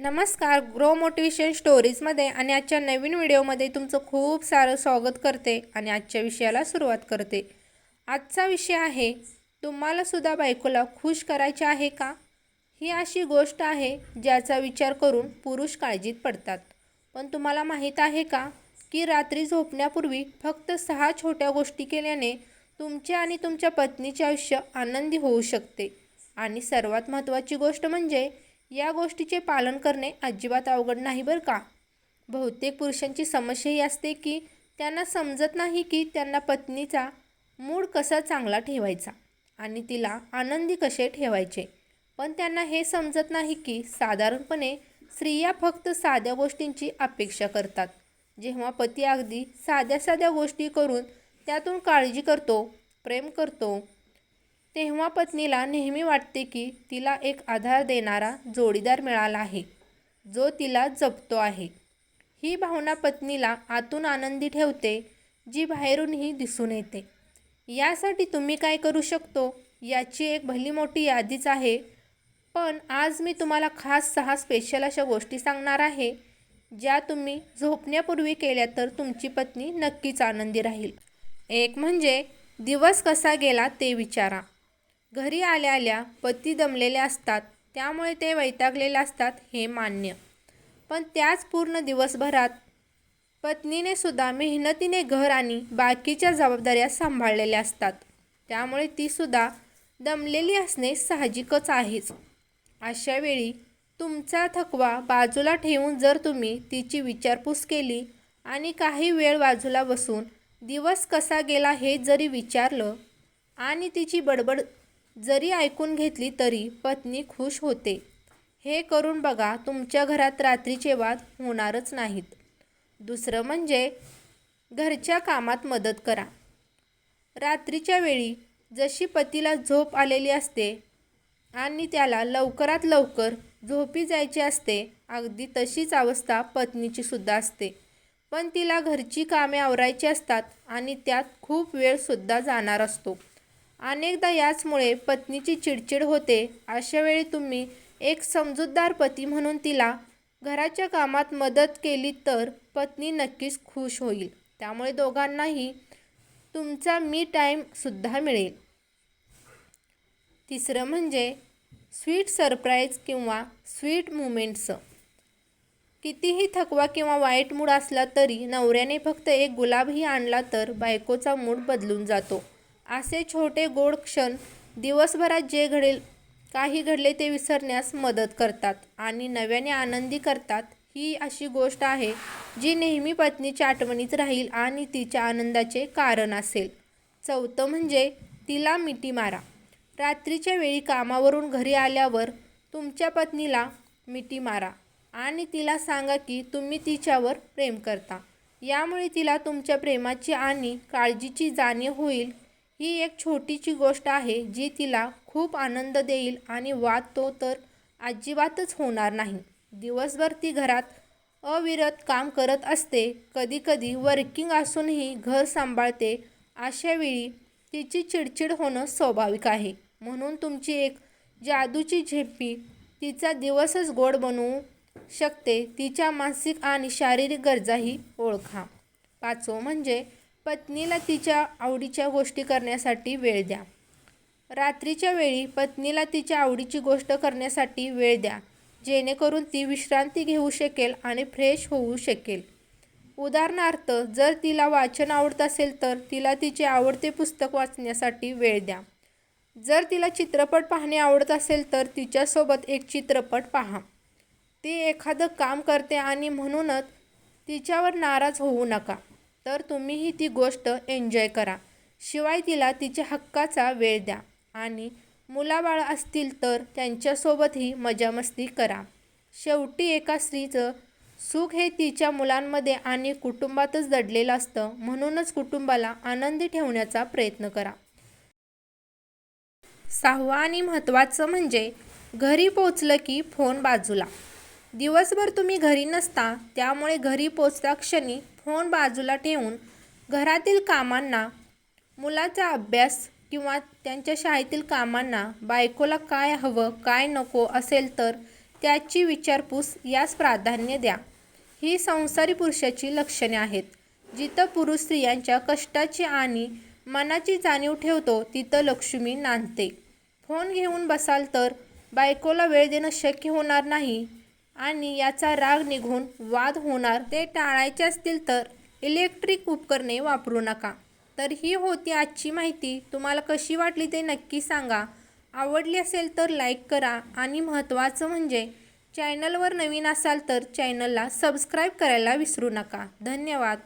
नमस्कार grow motivation स्टोरीजमध्ये आणि आजच्या नवीन व्हिडिओमध्ये तुमचं खूप सारं स्वागत करते आणि आजच्या विषयाला सुरुवात करते. आजचा विषय आहे तुम्हाला सुद्धा बायकोला खुश करायचे आहे का? ही अशी गोष्ट आहे ज्याचा विचार करून पुरुष काळजीत पडतात. पण तुम्हाला माहीत आहे का की रात्री झोपण्यापूर्वी फक्त सहा छोट्या गोष्टी केल्याने तुमचे आणि तुमच्या पत्नीचे आयुष्य आनंदी होऊ शकते. आणि सर्वात महत्त्वाची गोष्ट म्हणजे या गोष्टीचे पालन करणे अजिबात अवघड नाही बरं का? बहुतेक पुरुषांची समस्या ही असते की त्यांना समजत नाही की त्यांना पत्नीचा मूड कसा चांगला ठेवायचा आणि तिला आनंदी कसे ठेवायचे. पण त्यांना हे समजत नाही की साधारणपणे स्त्रिया फक्त साध्या गोष्टींची अपेक्षा करतात. जेव्हा पती अगदी साध्या साध्या गोष्टी करून त्यातून काळजी करतो प्रेम करतो तेव्हा पत्नीला नेहमी वाटते की तिला एक आधार देणारा जोडीदार मिळाला आहे जो तिला जपतो आहे. ही भावना पत्नीला आतून आनंदी ठेवते जी बाहेरूनही दिसून येते. यासाठी तुम्ही काय करू शकतो? याची एक भली मोठी यादीच आहे. पण आज मी तुम्हाला खास सहा स्पेशल अशा गोष्टी सांगणार आहे ज्या तुम्ही झोपण्यापूर्वी केल्या तर तुमची पत्नी नक्कीच आनंदी राहील. एक म्हणजे दिवस कसा गेला ते विचारा. घरी आल्या आल्या पती दमलेले असतात त्यामुळे ते वैतागलेले असतात हे मान्य. पण त्याच पूर्ण दिवसभरात पत्नीने सुद्धा मेहनतीने घर आणि बाकीच्या जबाबदाऱ्या सांभाळलेल्या असतात. त्यामुळे तीसुद्धा दमलेली असणे साहजिकच आहेच. अशा वेळी तुमचा थकवा बाजूला ठेवून जर तुम्ही तिची विचारपूस केली आणि काही वेळ बाजूला बसून दिवस कसा गेला हे जरी विचारलं आणि तिची बडबड जरी ऐकून घेतली तरी पत्नी खुश होते. हे करून बघा तुमच्या घरात रात्रीचे वाद होणारच नाहीत. दुसरं म्हणजे घरच्या कामात मदत करा. रात्रीच्या वेळी जशी पतीला झोप आलेली असते आणि त्याला लवकरात लवकर झोपी जायची असते अगदी तशीच अवस्था पत्नीची सुद्धा असते. पण तिला घरची कामे आवरायची असतात आणि त्यात खूप वेळसुद्धा जाणार असतो. अनेकदा याचमुळे पत्नीची चिडचिड होते. अशा वेळी तुम्ही एक समजूतदार पती म्हणून तिला घराच्या कामात मदत केली तर पत्नी नक्कीच खुश होईल. त्यामुळे दोघांनाही तुमचा मी टाईमसुद्धा मिळेल. तिसरं म्हणजे स्वीट सरप्राईज किंवा स्वीट मुमेंट्स. कितीही थकवा किंवा वाईट मूड असला तरी नवऱ्याने फक्त एक गुलाबही आणला तर बायकोचा मूड बदलून जातो. असे छोटे गोड क्षण दिवसभरात जे घडेल काही घडले ते विसरण्यास मदत करतात आणि नव्याने आनंदी करतात. ही अशी गोष्ट आहे जी नेहमी पत्नीच्या आठवणीत राहील आणि तिच्या आनंदाचे कारण असेल. चौथं म्हणजे तिला मिठी मारा. रात्रीच्या वेळी कामावरून घरी आल्यावर तुमच्या पत्नीला मिठी मारा आणि तिला सांगा की तुम्ही तिच्यावर प्रेम करता. यामुळे तिला तुमच्या प्रेमाची आणि काळजीची जाणीव होईल. ही एक छोटीशी गोष्ट आहे जी तिला खूप आनंद देईल आणि वाद तो तर अजिबातच होणार नाही. दिवसभर ती घरात अविरत काम करत असते. कधीकधी वर्किंग असूनही घर सांभाळते. अशावेळी तिची चिडचिड होणं स्वाभाविक आहे. म्हणून तुमची एक जादूची झेपी तिचा दिवसच गोड बनवू शकते. तिच्या मानसिक आणि शारीरिक गरजाही ओळखा. पाचवं म्हणजे पत्नीला तिच्या आवडीच्या गोष्टी करण्यासाठी वेळ द्या. रात्रीच्या वेळी पत्नीला तिच्या आवडीची गोष्ट करण्यासाठी वेळ द्या जेणेकरून ती विश्रांती घेऊ शकेल आणि फ्रेश होऊ शकेल. उदाहरणार्थ जर तिला वाचन आवडत असेल तर तिला तिचे आवडते पुस्तक वाचण्यासाठी वेळ द्या. जर तिला चित्रपट पाहणे आवडत असेल तर तिच्यासोबत एक चित्रपट पहा. ती एखादं काम करते आणि म्हणूनच तिच्यावर नाराज होऊ नका. तर तुम्हीही ती गोष्ट एन्जॉय करा. शिवाय तिला तिच्या हक्काचा वेळ द्या आणि मुलाबाळ असतील तर त्यांच्यासोबतही मजामस्ती करा. शेवटी एका स्त्रीचं सुख हे तिच्या मुलांमध्ये आणि कुटुंबातच दडलेलं असतं म्हणूनच कुटुंबाला आनंदी ठेवण्याचा प्रयत्न करा. सहावं आणि महत्त्वाचं म्हणजे घरी पोचलं की फोन बाजूला. दिवसभर तुम्ही घरी नसता त्यामुळे घरी पोचता क्षणी फोन बाजूला ठेवून घरातील कामांना मुलाचा अभ्यास किंवा त्यांच्या शाळेतील कामांना बायकोला काय हवं काय नको असेल तर त्याची विचारपूस यास प्राधान्य द्या. ही संसारी पुरुषाची लक्षणे आहेत. जिथं पुरुष स्त्रियांच्या कष्टाची आणि मनाची जाणीव ठेवतो तिथं लक्ष्मी नांदते. फोन घेऊन बसाल तर बायकोला वेळ देणं शक्य होणार नाही. आणि याचा राग निघून वाद होणार ते टाळायचे असतील तर इलेक्ट्रिक उपकरणे वापरू नका. तर ही होती आजची माहिती. तुम्हाला कशी वाटली ते नक्की सांगा. आवडली असेल तर लाईक करा आणि महत्त्वाचं म्हणजे चॅनलवर नवीन असाल तर चॅनलला सबस्क्राईब करायला विसरू नका. धन्यवाद.